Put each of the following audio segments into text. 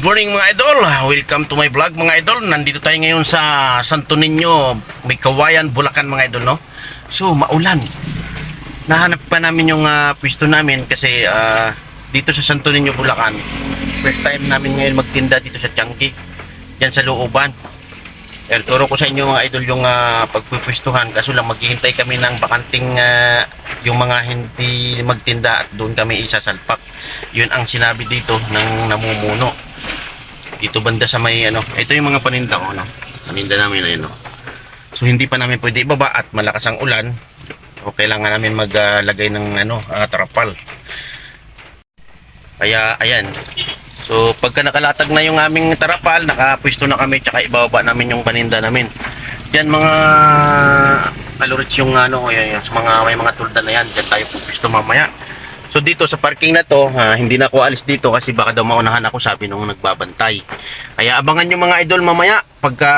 Good morning mga idol. Welcome to my vlog mga idol. Nandito tayo ngayon sa Santo Niño, may kawayan, Bulacan mga idol no. So maulan. Nahanap pa namin yung ah, pwesto namin kasi ah, dito sa Santo Niño, Bulacan. First time namin ngayon magtinda dito sa Tiangki. Yan sa looban. El, turo ko sa inyo mga idol yung uh, pagpupwestuhan kaso lang maghihintay kami ng bakanting ah, yung mga hindi magtinda at doon kami isasalpak. Yun ang sinabi dito ng namumuno. Dito banda sa may ano, ito yung mga paninda ko no. Paninda namin ayun no. So hindi pa namin pwede ibaba at malakas ang ulan. O kailangan namin maglagay ng ano, ah, trapal. Kaya ayan, So pagka nakalatag na yung aming tarapal, nakapwesto na kami tsaka ibababa namin yung paninda namin. Yan mga kalorits yung ano, yan, sa mga may mga tulda na yan, diyan tayo pupwesto mamaya. So dito sa parking na to, ha, hindi na ako alis dito kasi baka daw maunahan ako sabi nung nagbabantay. Kaya abangan nyo mga idol mamaya pagka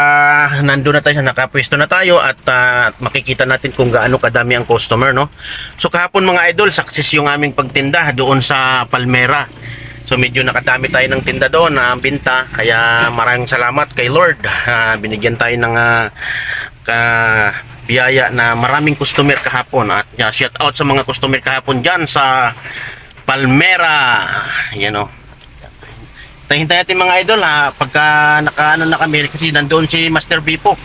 nandun na tayo, nakapwesto na tayo at ah, makikita natin kung gaano kadami ang customer, no? So kahapon mga idol, success yung aming pagtinda doon sa Palmera. So medyo nakadami tayo ng tinda doon na binta. Kaya maraming salamat kay Lord. Ah, binigyan tayo ng ah, ka biyaya na maraming customer kahapon. At uh, shout out sa mga customer kahapon dyan sa Palmera. Yan o. Hintay natin mga idol ha. Pagka nakaano na kami kasi nandoon si Master Bipo.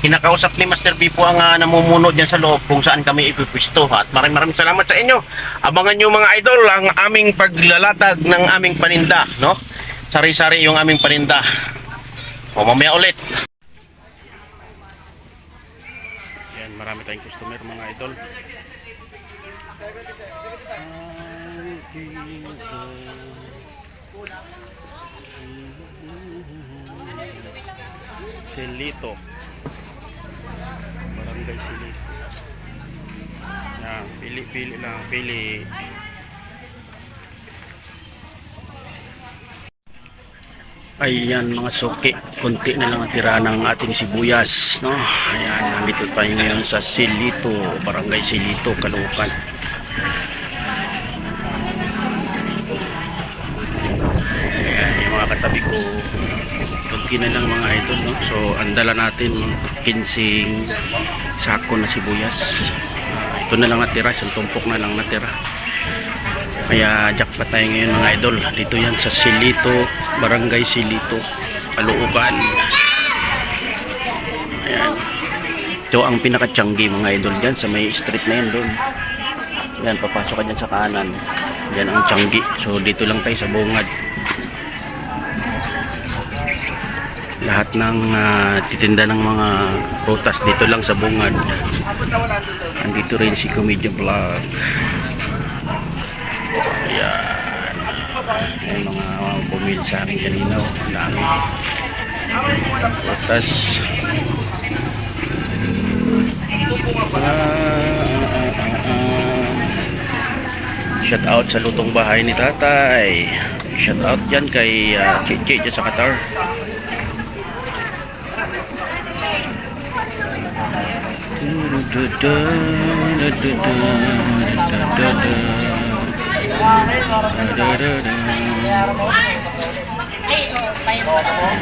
Kinakausap ni Master Bipo ang ah, namumuno dyan sa loob kung saan kami ipipwisto. At maraming maraming salamat sa inyo. Abangan nyo mga idol ang aming paglalatag ng aming paninda. No? Sari-sari yung aming paninda. O mamaya ulit. Yan, marami tayong customer mga idol. Silito. Barangay Silito. Yan, pili-pili lang, pili. Ayan mga suki, konti na lang ang tira ng ating sibuyas, no? Ayan, nandito tayo ngayon sa Silito, Barangay Silito, Caloocan. Ayan, yung mga katabi ko, konti na lang mga idol, no? So, ang dala natin, 15 sako na sibuyas. Ito na lang natira, isang tumpok na lang natira. Kaya jackpot tayo ngayon mga idol. Dito yan sa Silito, Barangay Silito, Caloocan. Ayan. Ito ang pinakatiyanggi mga idol dyan sa may street na yan doon. Yan, papasok ka dyan sa kanan. Yan ang tiyanggi. So dito lang tayo sa bungad. Lahat ng ah, titinda ng mga prutas dito lang sa bungad. Andito rin si Comedian Vlog. Ayan. Yung mga bumili sa akin kanina. Ang dami. Prutas. Ah, ah, ah. Shout out sa lutong bahay ni tatay. Shout out yan kay uh, Chichi dyan sa Qatar.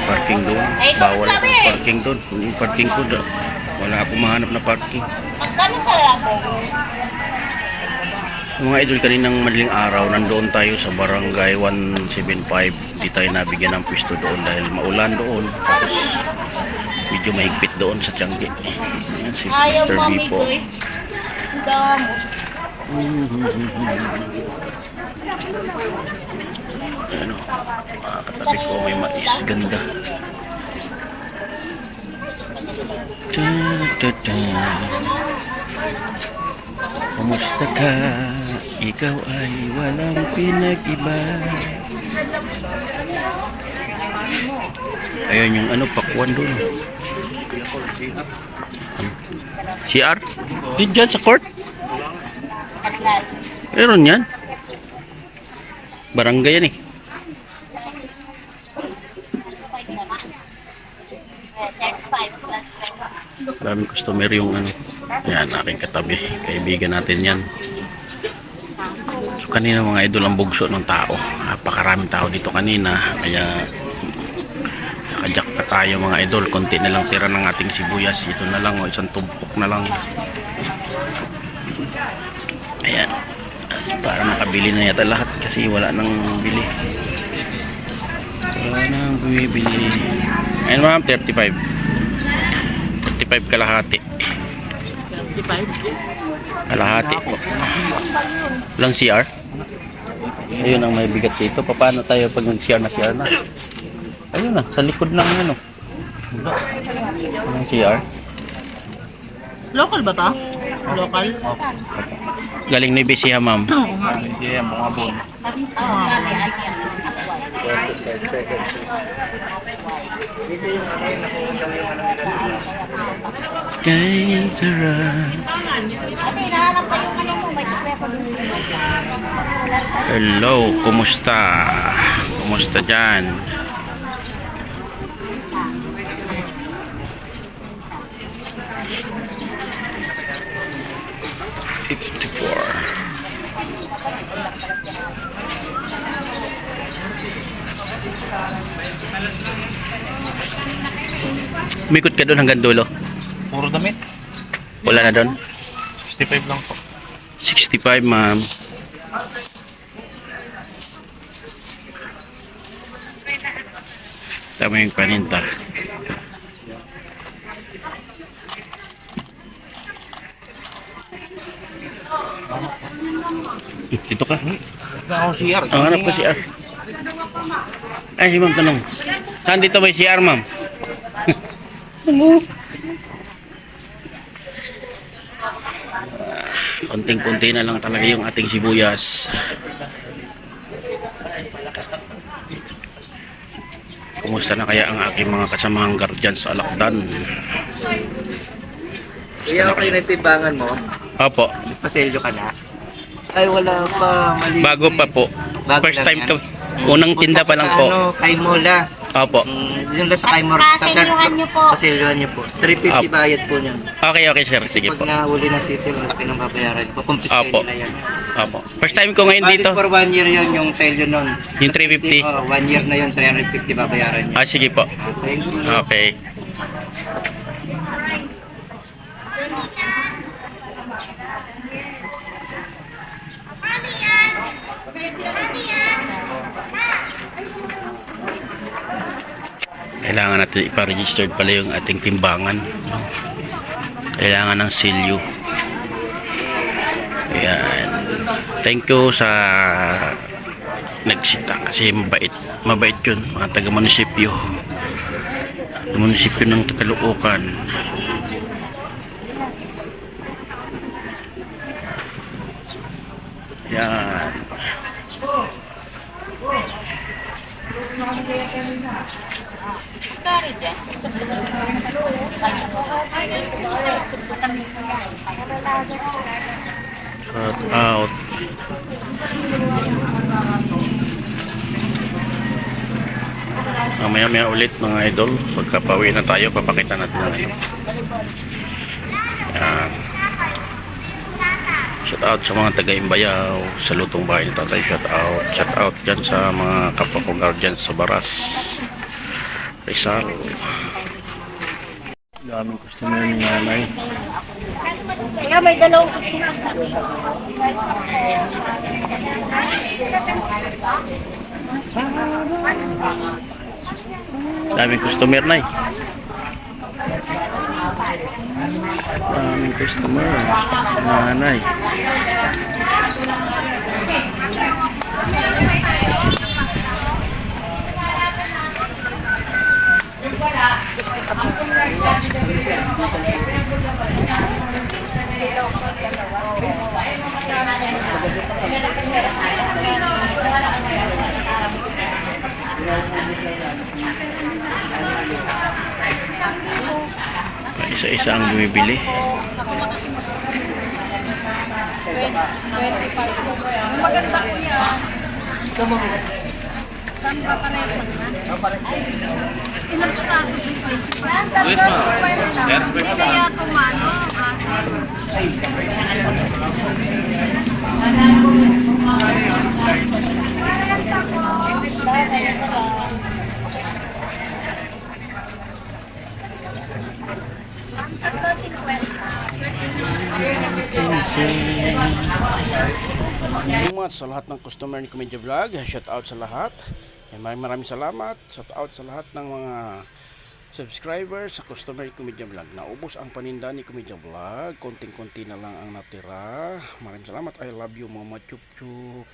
Parking doon. Bawal ang parking doon. Yung parking ko doon. Wala ako mahanap na parking. Mga idol, kaninang madaling araw, nandoon tayo sa barangay 175. Di tayo nabigyan ng pwesto doon dahil maulan doon. Tapos medyo mahigpit doon sa Tiangge. Ayan, si Ayaw Mr. B mami po. ko eh. Damo. Ano, mga katabi ko may mais. Ganda. Ta-ta-ta. Kumusta ka? Ikaw ay walang pinag-iba. Ayun yung ano, pakwan doon. CR? Di dyan sa court? Meron yan. Barangay yan eh. Maraming customer yung ano. Yan, aking katabi. Kaibigan natin yan. So kanina mga idol ang bugso ng tao. Napakaraming tao dito kanina. Kaya Nakajak pa tayo mga idol. Konti na lang tira ng ating sibuyas. Ito na lang, oh, isang tumpok na lang. Ayan. Para makabili na yata lahat kasi wala nang bili. Wala nang bumibili. Ayan ma'am, 35. 35 kalahati. 55. Kalahati. Lang CR? Ayun ang may bigat dito. Paano tayo pag nag-CR na CR na? Ayun na, sa likod ng ano. Wala. Ng CR. Local ba to? Local? Galing ni BC ha, ma'am. Oo nga. Hindi, mga bon. Kay spray ko dun. Hello, kumusta? Kumusta dyan? Fifty-four. Umikot ka doon hanggang dulo. Puro damit. Wala na doon. 65 lang po. 65, ma'am. Tama yung paninta. Dito ka. Ako CR. Ang hanap ko si R. Ay, si ma'am tanong. Saan dito may CR, ma'am? Konting-konti na lang talaga yung ating sibuyas. Kumusta na kaya ang aking mga kasamahang guardian sa Alakdan? Kaya okay na timbangan mo, Opo, paselyo ka na. Ay, wala pa. Mali. bago pa po. Bago First time yan. ko. Unang tinda pa lang Sa po. Ano, kay Mola. Opo. Mm, yun lang sa kay Mola. Paselyohan niyo po. Paselyohan niyo po. 350 Opo. bayad po niyan. Okay, okay sir. Sige Pag po. nahuli ng sisil, ang laki ng babayaran ko. Kumpiskay Opo. nila yan. Opo. First time ko ngayon Valid dito. for one year yun yung selyo nun. Yung Tapos 350? Oh, one year na yun, 350 babayaran niya. Ah, sige po. Thank you. Okay. Kailangan natin ipa-registered pala yung ating timbangan. no? Kailangan ng silyo. Ayan. Thank you sa nagsita kasi mabait. Mabait yun, mga taga-munisipyo munisipyo ng Caloocan. Yan. Kari dyan. Cut out. Mamaya maya ulit mga idol. Pagkapawi na tayo, papakita natin ang ano. Yan. Shout out sa mga taga Imbayaw, sa lutong bahay ni tatay. Shout out. Shout out dyan sa mga kapwa kong guardians sa Baras. Rizal. Daming customer ni nanay. Kaya may dalawang Daming customer na eh. Daming customer. Nanay. Isa-isa ang bumibili. Maganda ko yan. Saan ba pa na yung Ilang piraso yung 25? Yan, tatlo, 6.5 lang. Hindi kaya tumano. Tatlo, 50. Thank you much sa lahat ng customer ni Comedya Vlog. Shout out sa lahat. Eh, maraming maraming salamat. Shout out sa lahat ng mga subscribers sa customer Comedy Vlog. Naubos ang paninda ni Comedy Vlog. Konting-konti na lang ang natira. Maraming salamat. I love you, Mama Chup Chup.